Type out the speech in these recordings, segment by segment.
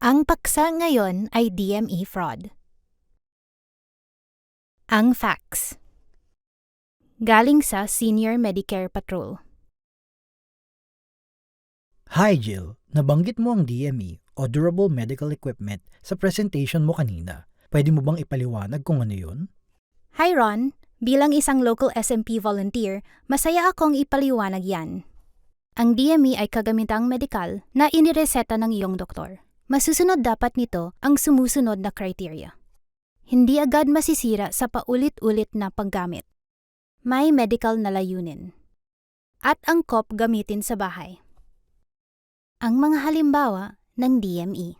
Ang paksa ngayon ay DME fraud. Ang facts. Galing sa Senior Medicare Patrol. Hi Jill, nabanggit mo ang DME o Durable Medical Equipment sa presentation mo kanina. Pwede mo bang ipaliwanag kung ano yun? Hi Ron, bilang isang local SMP volunteer, masaya akong ipaliwanag yan. Ang DME ay kagamitang medikal na inireseta ng iyong doktor. Masusunod dapat nito ang sumusunod na criteria. Hindi agad masisira sa paulit-ulit na paggamit. May medical na layunin. At angkop gamitin sa bahay. Ang mga halimbawa ng DME.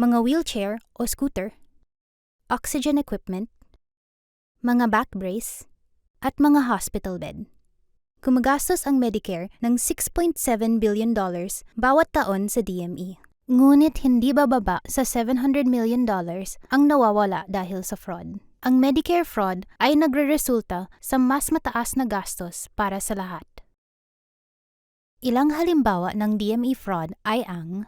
Mga wheelchair o scooter, oxygen equipment, mga back brace, at mga hospital bed. Gumagastos ang Medicare ng 6.7 billion dollars bawat taon sa DME. Ngunit hindi bababa sa 700 million dollars ang nawawala dahil sa fraud. Ang Medicare fraud ay nagreresulta sa mas mataas na gastos para sa lahat. Ilang halimbawa ng DME fraud ay ang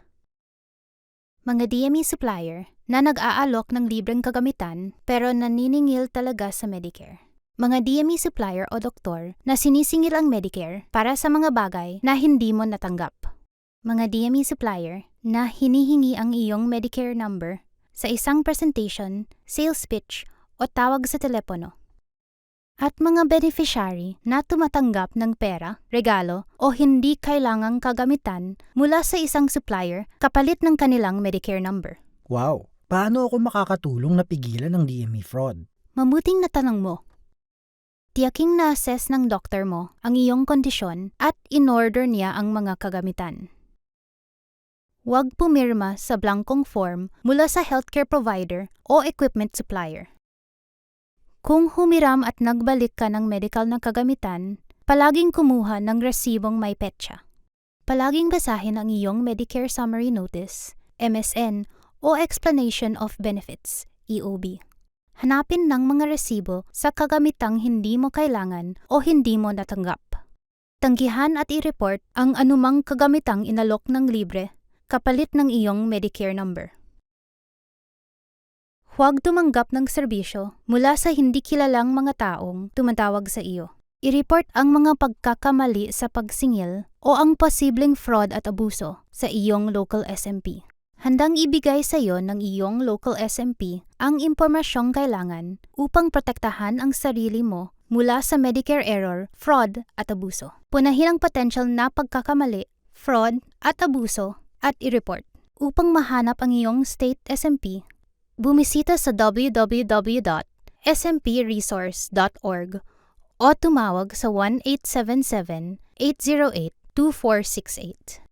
mga DME supplier na nag-aalok ng libreng kagamitan pero naniningil talaga sa Medicare. Mga DME supplier o doktor na sinisingil ang Medicare para sa mga bagay na hindi mo natanggap. Mga DME supplier na hinihingi ang iyong Medicare number sa isang presentation, sales pitch o tawag sa telepono. At mga beneficiary na tumatanggap ng pera, regalo o hindi kailangang kagamitan mula sa isang supplier kapalit ng kanilang Medicare number. Wow! Paano ako makakatulong na pigilan ang DME fraud? Mamuting na tanong mo. Tiyaking na-assess ng doktor mo ang iyong kondisyon at in-order niya ang mga kagamitan. Huwag pumirma sa blankong form mula sa healthcare provider o equipment supplier. Kung humiram at nagbalik ka ng medical na kagamitan, palaging kumuha ng resibong may petsa. Palaging basahin ang iyong Medicare Summary Notice, MSN, o Explanation of Benefits, EOB. Hanapin ng mga resibo sa kagamitang hindi mo kailangan o hindi mo natanggap. Tanggihan at i-report ang anumang kagamitang inalok ng libre kapalit ng iyong Medicare number. Huwag tumanggap ng serbisyo mula sa hindi kilalang mga taong tumatawag sa iyo. I-report ang mga pagkakamali sa pagsingil o ang posibleng fraud at abuso sa iyong local SMP. Handang ibigay sa iyo ng iyong local SMP ang impormasyong kailangan upang protektahan ang sarili mo mula sa Medicare error, fraud at abuso. Punahin ang potential na pagkakamali, fraud at abuso at i-report. Upang mahanap ang iyong state SMP, bumisita sa www.smpresource.org o tumawag sa 1-877-808-2468.